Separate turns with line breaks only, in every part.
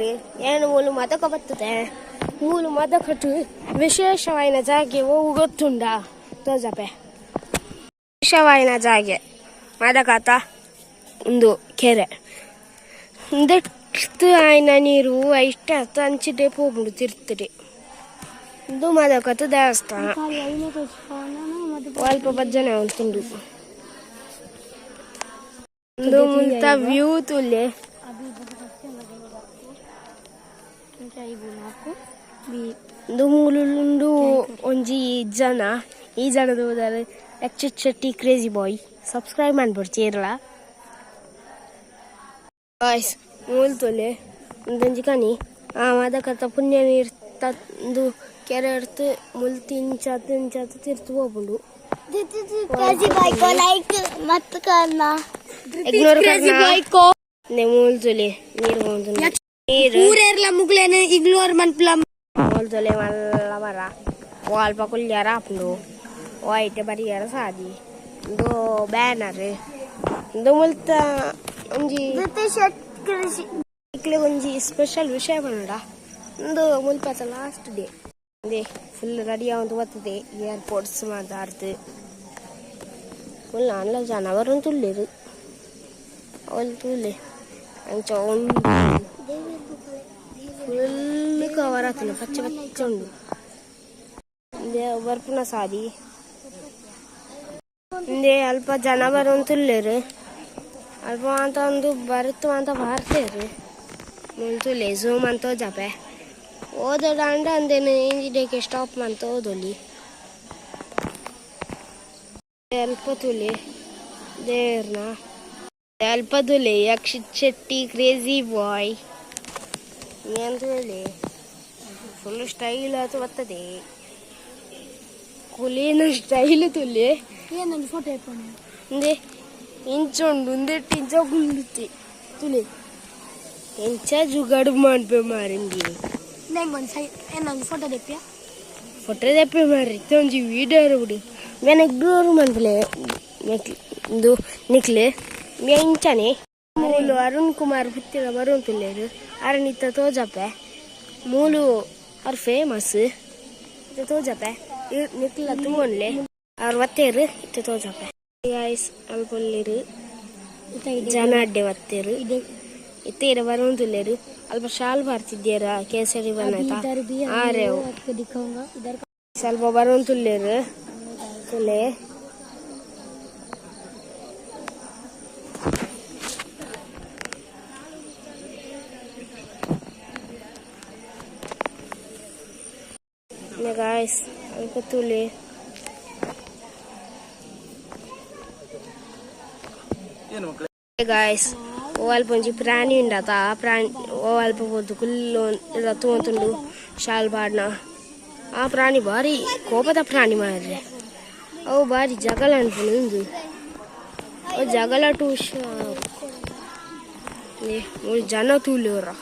ರೀ ಏನು ಮೂಲು ಮದಕ ಬರ್ತದೆ? ಮೂಲು ಮದಕಟ್ಟು ವಿಶೇಷವಾಯಿನ ಜಾಗೆ ಹೋಗು ಗೊತ್ತುಂಡ? ತೋಜಪೆ ವಿಶೇಷವಾಯಿನ ಜಾಗೆ ಮದಕಾತ ಒಂದು ಕೆರೆ. ಇಂದಷ್ಟು ಆಯ್ನ ನೀರು ಇಷ್ಟ ಹಂಚಿಟ್ಟೆ ಹೋಗ್ಬಿಡು ತಿರ್ತದೆ ಇದು ಮದಕತ್ತು ದೇವಸ್ಥಾನ. ಸ್ವಲ್ಪ ಭಜನೆ ಒಂದು ಮುಂತ ವ್ಯೂ ತುಲ್ಲೆ. ಒಂದು ಮೂಲುಂಡು ಒಂಜಿ ಜನ ಈ ಜನದ ಹೋದರೆ ಎಕ್ಚೆಟ್ ಶೆಟ್ಟಿ ಕ್ರೇಜಿ ಬಾಯ್ ಸಬ್ಸ್ಕ್ರೈಬ್ ಮಾಡ್ಬಿಡ್ತಿ ಚೇರ್ಲ ಬಾಯ್ಸ್ ಮೂಲ್ ತೊಲೆ ಒಂದೊಂಜಿ ಕನಿ ಆ ಮದಕತ್ತ ಪುಣ್ಯ ನೀರ್ ತಂದು ಕೆರೆ ಇರ್ತು ಮುಲ್ ತಿಂಚಾತ್ ತಿರ್ತು ಹೋಗ್ಬಿಡು.
ಮತ್ತ ಕನ್ನ
ಇಗ್ನೋರ್ ನೆ ಮೂಲ್ ತೊಲೆ ನೀರು ಬಂದು ನೀರು
ಊರೇರ್ಲ ಮುಗ್ಲೇನ ಇಗ್ಲೋರ್ ಮನ್ಪ್ಲ
ಮೂಲ್ ತೊಲೆ ಮಲ್ಲ ಮರ ವಾಲ್ಪ ಕುಲ್ಯಾರ ಹಾಪುಂಡು ವೈಟ್ ಬರಿಯಾರ ಸಾದಿ ಒಂದು ಬ್ಯಾನರ್ ಒಂದು ಮುಲ್ತ ಒಂಜಿ
ಕೃಷಿ
ಇಕ್ಲೆ ಒಂಜಿ ಸ್ಪೆಷಲ್ ವಿಷಯ ಬಂಡ ಒಂದು ಮುಲ್ಪತ last day they full ready ಆವಂತ ಬರ್ತದೆ ಏರ್ಪೋರ್ಟ್ಸ್ ಮಾತಾಡ್ದು ಫುಲ್ ಅಲ್ಲ ಜನ ಬರೋನ್ ತುಳ್ಳಿರು ಅವಳು ತುಳ್ಳಿ ಅಂಚ ಒಂದು ಫುಲ್ ಕವರ್ ಆಗ್ತದೆ ಪಚ್ಚ ಪಚ್ಚ ಉಂಡು ಇಂದೆ ಬರ್ಪುನ ಸಾದಿ ಇಂದೆ ಅಲ್ಪ ಜನ ಬರೋನ್ ತುಳ್ಳಿರು ಅಲ್ಪ ಅಂತ ಒಂದು ಬರುತ್ತು ಅಂತ ಬಾರ್ತೇರು ಮುಂತುಲೆ ಝೂಮ್ ಅಂತ ಜಪೆ ಓದೋಡಾಂಡ ಅಂದೇನು ಇಂಜಿಡಕ್ಕೆ ಸ್ಟಾಪ್ ಅಂತ ಓದೊಲಿ ಅಲ್ಪ ತುಲೆ ದೇವ್ರನ ಅಲ್ಪ ತುಲೆ ಯಕ್ಷಿತ್ ಶೆಟ್ಟಿ ಕ್ರೇಜಿ ಬಾಯ್ ಅಂತ ಹೇಳಿ ಫುಲ್ ಸ್ಟೈಲ್ ಅದು ಬರ್ತದೆ ಕುಲಿನ ಸ್ಟೈಲ್ ತುಲೆ
ಏನೊಂದು ಫೋಟೋ ಇಟ್ಕೊಂಡು
ಇಂದೆ ಇಂಚುಂಡು ಒಂದೆಟ್ಟು ಇಂಚ ಗುಂಡುತ್ತೆ ತುಲೆ ಇಂಚ ಜುಗಾಡು ಮಾಡ್ಬೇ ಮಾರಿಂದಿ
ನಂಗೆ ಒಂದು ಸೈ ಏನೊಂದು ಫೋಟೋ ತೆಪ್ಪಿಯ
ಫೋಟೋ ತೆಪ್ಪೆ ಮಾರಿ ಒಂಜಿ ವೀಡಿಯೋ ಬಿಡು ನನಗೆ ಡೋರ್ ಮಾಡ್ಬಲೆ ಇದು ನಿಕ್ಲೆ ಮೇ ಇಂಚನೆ ಮೂಲು ಅರುಣ್ ಕುಮಾರ್ ಪುತ್ತಿನ ಬರುನ್ ತುಲ್ಲೇರು ಇತ್ತ ತೋಜಪೆ ಮೂಲು ಅವ್ರು ಫೇಮಸ್ ಇತ್ತ ತೋಜಪೆ ನಿಕ್ಲ ತೂವನ್ಲೆ ಅವ್ರು ಒತ್ತೇರು ಇತ್ತ ತೋಜಪೆ. ಗಾಯ್ಸ್ ಅಲ್ಪೊಲ್ಲೇರು ಜನ ಅಡ್ಡೆ ಒತ್ತೇರು ಇತ್ತೇರ ಬರುನ್ ತುಲ್ಲೇರು ಅಲ್ಪ ಶಾಲ್ ಬರ್ತಿದ್ದೀರ ಕೇಸರಿ ಬಣ್ಣ ಆರೇವು ಸ್ವಲ್ಪ ಬರುನ್ ತುಲ್ಲೇರು na guys ang patuli hey guys వాళ్ళు మంచి ప్రాణి ఉండత ఆ ప్రాణి వాళ్ళ పొద్దు కుళ్ళు రత్తుంటుండు షాల్ పాడిన. ఆ ప్రాణి భారీ కోపద ప్రాణಿ మారి ఓ భారీ జగల్ అనుకుని ఓ జగల టూ మూడు జన తూలేవురా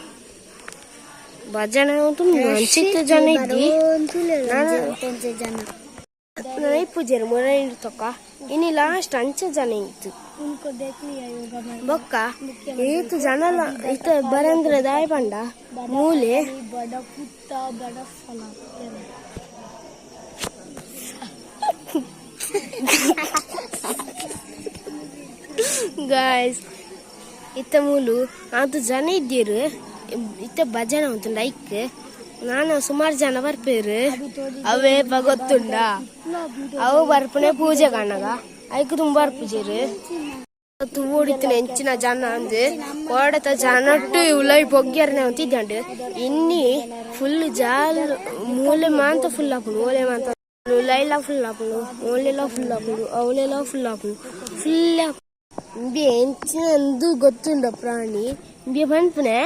বাজানোর মতন মানচিত্র জানাই
দি
ನನಗೆ ಪೂಜೆರ್ ಮೊರೆ ಇರ್ತಕ್ಕ ಇನಿ ಲಾಸ್ಟ್ ಅಂಚೆ ಜನ ಇತ್ತು ಬೊಕ್ಕ ಈತು ಜನ ಇತ್ತು ಬರಂದ್ರ ದಾಯ್ ಬಂಡ ಮೂಲೆ ಗಾಯ್ಸ್ ಇತ್ತ ಮೂಲು ಅದು ಜನ ಇದ್ದೀರು ಇತ್ತ ಭಜನೆ ಉಂಟುಂಡ ಐಕ್ ನಾನು ಸುಮಾರು ಜನ ಬರ್ಪೇರು ಅವೇ ಗೊತ್ತುಂಡ ಅವು ಬರ್ಪನೆ ಪೂಜೆ ಕಾಣಗ ಐಕ್ ತುಂಬ ಬರ್ಪುಜೇರು ತು ಓಡಿತ್ತಿನ ಹೆಂಚಿನ ಜನ ಅಂದು ಓಡತ ಜನಟ್ಟು ಉಲೈ ಬೊಗ್ಗ್ಯಾರನೆ ಅಂತಿದ್ದಂಡು ಇನ್ನಿ ಫುಲ್ ಜಾಲ್ ಮೂಲೆ ಮಾಂತ ಫುಲ್ ಹಾಕೊಂಡು ಮೂಲೆ ಮಾಂತ ಲೈಲ ಫುಲ್ ಹಾಕೊಂಡು ಮೂಲೆಲ್ಲ ಫುಲ್ ಹಾಕೊಂಡು ಅವಳೆಲ್ಲ ಫುಲ್ ಹಾಕೊಂಡು ಫುಲ್ ಇಂಬಿ ಹೆಂಚಿನಂದು ಗೊತ್ತುಂಡ ಪ್ರಾಣಿ ಇಂಬಿ ಬಂದ್ಪನೆ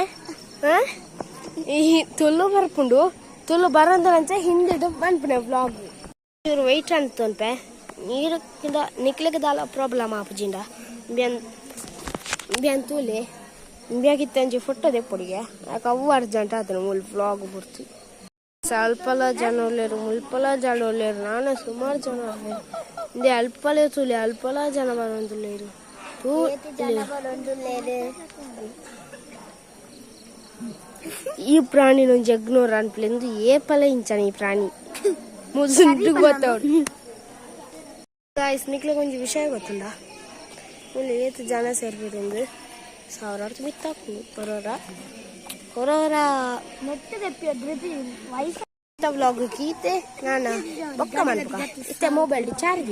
ಈ ತುಳು ಬರ್ಪುಂಡು. ತುಳು ಬರಂದಂಚ ಹಿಂದಿಡು ಬಂದ್ಪನೆ ವ್ಲಾಗ್ ಇವ್ರು ವೈಟ್ ಅಂತಂಪೆ ನೀರು ನಿಕ್ಲಿಕ್ಕೆ ದಾಲ ಪ್ರಾಬ್ಲಮ್ ಆಪುಜಿಂಡ ಬ್ಯಾನ್ ಬ್ಯಾನ್ ತೂಲೆ ಬ್ಯಾಗಿತ್ತಂಜಿ ಫೋಟೋ ದೆಪ್ಪೊಡಿಗೆ. ಯಾಕೆ ಅವು ಅರ್ಜೆಂಟ್ ಆತನ ಮುಲ್ ವ್ಲಾಗ್ ಬರ್ತು ಸ್ವಲ್ಪಲ ಜನ ಒಳ್ಳೆಯರು ಮುಲ್ಪಲ ಜನ ಒಳ್ಳೆಯರು ನಾನು ಸುಮಾರು ಜನ ಒಳ್ಳೆರು ಇಂದೆ ಅಲ್ಪಲೇ ತೂಲೆ ಅಲ್ಪಲ ಜನ ಬರೋಂದುಲ್ಲೇರು ತೂ ಈ ಪ್ರಾಣಿ ನಾನು ಜಗ್ನೋರ್ ಅನ್ಪ್ಲೆಂದು ಏಪಲ ಇಂಚಾನ ಈ ಪ್ರಾಣಿ ಮುಸುಂಟು ಗೊತ್ತವ್ರು ಗಾಯ್ಸ್ ನಿಕ್ಲೆ ಕೊಂಚ ವಿಷಯ ಗೊತ್ತುಂಡ ಇಲ್ಲಿ ಏತು ಜನ ಸೇರ್ಬಿಟ್ಟು ಸಾವಿರಾರು ಮಿತ್ತಾಕು ಬರೋರ ಹೊರೋರ
ನೆಟ್ ತೆಪ್ಪಿ ಅದ್ರದ್ದು ವೈಫೈ
ವ್ಲಾಗ್ ಕೀತೆ ನಾನು ಬೊಕ್ಕ ಮಾಡ್ಬೇಕ ಇತ್ತೆ ಮೊಬೈಲ್ ಚಾರ್ಜ್